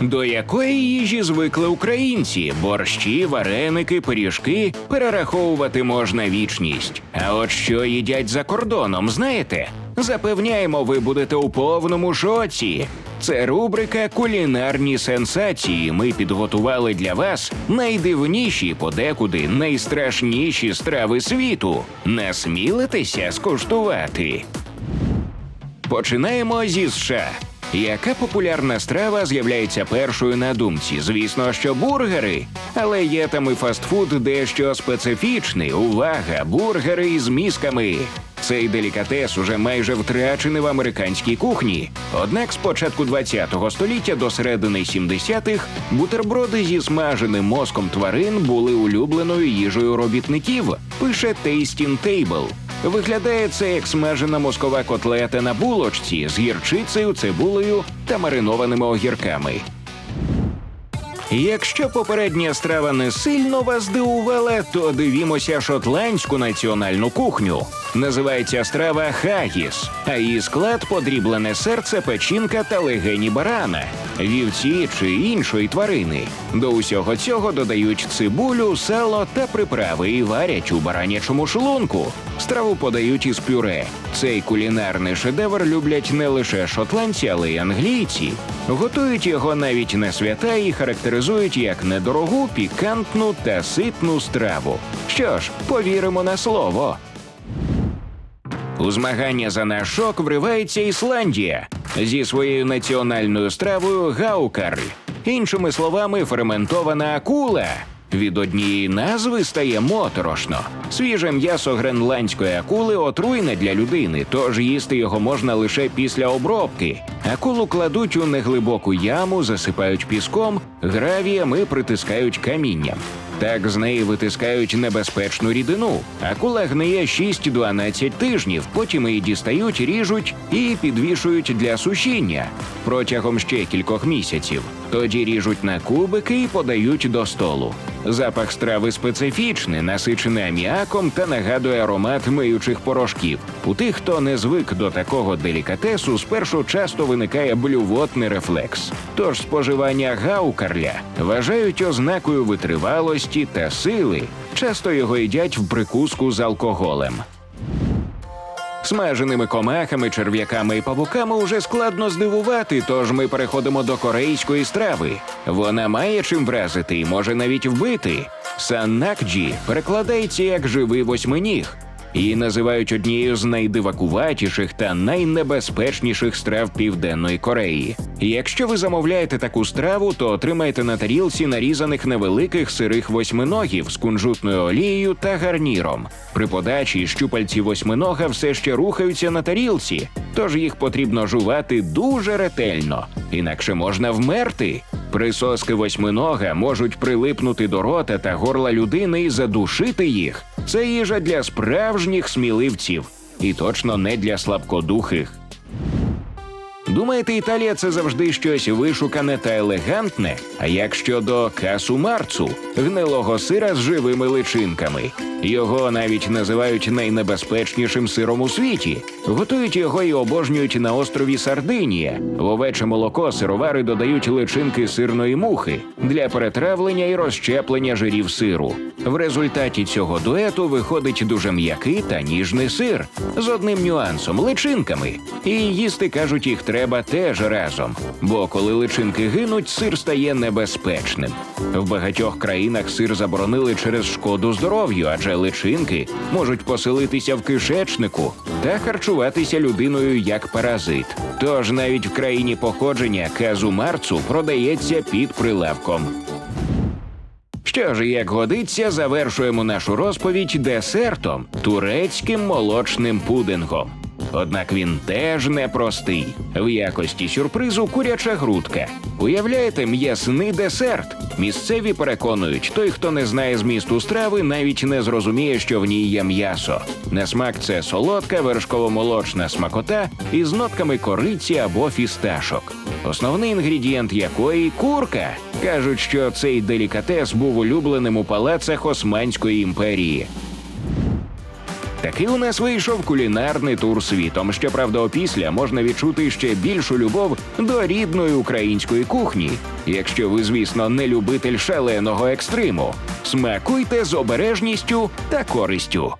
До якої їжі звикли українці? Борщі, вареники, пиріжки перераховувати можна вічність. А от що їдять за кордоном, знаєте? Запевняємо, ви будете у повному шоці. Це рубрика Кулінарні сенсації. Ми підготували для вас найдивніші, подекуди найстрашніші страви світу. Насмілитеся скуштувати. Починаємо зі США. Яка популярна страва з'являється першою на думці? Звісно, що бургери. Але є там і фастфуд дещо специфічний. Увага, бургери із мізками. Цей делікатес уже майже втрачений в американській кухні. Однак з початку 20-го століття до середини 70-х бутерброди зі смаженим мозком тварин були улюбленою їжею робітників. Пише Tasting Table. Виглядає це як смажена мозкова котлета на булочці з гірчицею, цибулею та маринованими огірками. Якщо попередня страва не сильно вас здивувала, то дивімося шотландську національну кухню. Називається страва хагіс, а її склад подріблене серце, печінка та легені барана, вівці чи іншої тварини. До усього цього додають цибулю, сало та приправи і варять у баранячому шлунку. Страву подають із пюре. Цей кулінарний шедевр люблять не лише шотландці, але й англійці. Готують його навіть на свята і характеризують як недорогу, пікантну та ситну страву. Що ж, повіримо на слово. У змагання за наш шок вривається Ісландія зі своєю національною стравою гаукарль. Іншими словами, ферментована акула. Від однієї назви стає моторошно. Свіже м'ясо гренландської акули отруйне для людини, тож їсти його можна лише після обробки. Акулу кладуть у неглибоку яму, засипають піском, гравієм і притискають камінням. Так з неї витискають небезпечну рідину. Акула гниє 6-12 тижнів, потім її дістають, ріжуть і підвішують для сушіння протягом ще кількох місяців. Тоді ріжуть на кубики і подають до столу. Запах страви специфічний, насичений аміаком та нагадує аромат миючих порошків. У тих, хто не звик до такого делікатесу, спершу часто виникає блювотний рефлекс. Тож споживання гаукарля вважають ознакою витривалості та сили. Часто його їдять в прикуску з алкоголем. Смаженими комахами, черв'яками і павуками уже складно здивувати, тож ми переходимо до корейської страви. Вона має чим вразити і може навіть вбити. Саннакджі перекладається як живий восьминіг. Її називають однією з найдивакуватіших та найнебезпечніших страв Південної Кореї. Якщо ви замовляєте таку страву, то отримаєте на тарілці нарізаних невеликих сирих восьминогів з кунжутною олією та гарніром. При подачі щупальці восьминога все ще рухаються на тарілці, тож їх потрібно жувати дуже ретельно, інакше можна вмерти. Присоски восьминога можуть прилипнути до рота та горла людини і задушити їх. Це їжа для справжніх сміливців, і точно не для слабкодухих. Думаєте, Італія це завжди щось вишукане та елегантне? А як щодо касу марцу, гнилого сира з живими личинками? Його навіть називають найнебезпечнішим сиром у світі. Готують його і обожнюють на острові Сардинія. В овече молоко сировари додають личинки сирної мухи для перетравлення і розщеплення жирів сиру. В результаті цього дуету виходить дуже м'який та ніжний сир з одним нюансом личинками. І їсти кажуть, їх треба теж разом. Бо коли личинки гинуть, сир стає небезпечним. В багатьох країнах сир заборонили через шкоду здоров'ю, адже личинки можуть поселитися в кишечнику та харчуватися людиною як паразит. Тож навіть в країні походження казу марцу продається під прилавком. Що ж, як годиться, завершуємо нашу розповідь десертом турецьким молочним пудингом. Однак він теж непростий. В якості сюрпризу куряча грудка. Уявляєте, м'ясний десерт. Місцеві переконують, той, хто не знає змісту страви, навіть не зрозуміє, що в ній є м'ясо. На смак це солодка вершково-молочна смакота із нотками кориці або фісташок. Основний інгредієнт якої курка. Кажуть, що цей делікатес був улюбленим у палацах Османської імперії. Такий у нас вийшов кулінарний тур світом. Щоправда, опісля можна відчути ще більшу любов до рідної української кухні. Якщо ви, звісно, не любитель шаленого екстриму, смакуйте з обережністю та користю.